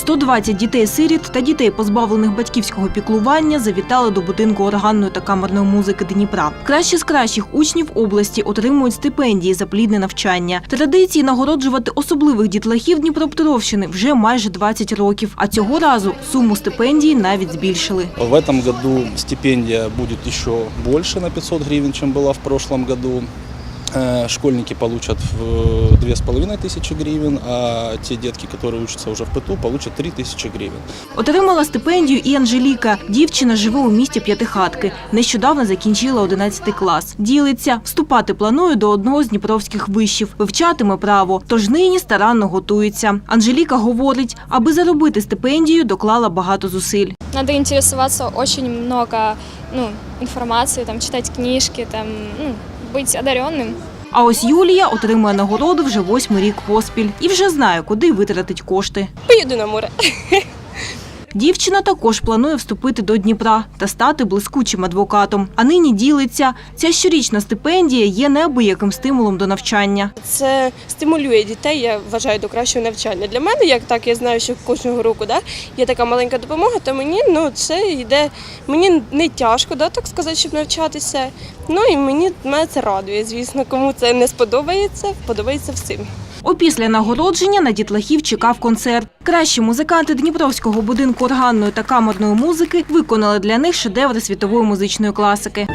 120 дітей-сиріт та дітей, позбавлених батьківського піклування, завітали до будинку органної та камерної музики Дніпра. Кращі з кращих учнів області отримують стипендії за плідне навчання. Традиції нагороджувати особливих дітлахів Дніпропетровщини вже майже 20 років. А цього разу суму стипендії навіть збільшили. В этом году стипендия будет еще больше на 500 гривен, чем была в прошлом году. Э, Школьники получат в две с половиной тысячи гривен, а те детки, которые учатся уже в ПТУ, получат три тысячи гривен. Отримала стипендію і Анжеліка. Дівчина живе у місті П'ятихатки. Нещодавно закінчила 11 клас. Ділиться, вступати планує до одного з дніпровських вишів, вивчатиме право, тож нині старанно готується. Анжеліка говорить, аби заробити стипендію, доклала багато зусиль. Надо интересоваться очень много ну, информации, там, читать книжки, там, ну, быть одаренным. А ось Юлія отримує нагороду вже восьмий рік поспіль і вже знає, куди витратить кошти. Поїду на море. Дівчина також планує вступити до Дніпра та стати блискучим адвокатом. А нині ділиться. Ця щорічна стипендія є неабияким стимулом до навчання. Це стимулює дітей, я вважаю, до кращого навчання. Для мене, як так, я знаю, що кожного року да, є така маленька допомога, то мені ну, це йде, мені не тяжко, да, так сказати, щоб навчатися. Ну і мені мене це радує, звісно, кому це не сподобається, подобається всім. Опісля нагородження на дітлахів чекав концерт. Кращі музиканти Дніпровського будинку органної та камерної музики виконали для них шедеври світової музичної класики.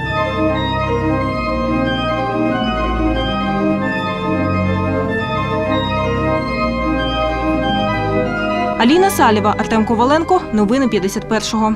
Аліна Салєва, Артем Коваленко. Новини 51-го.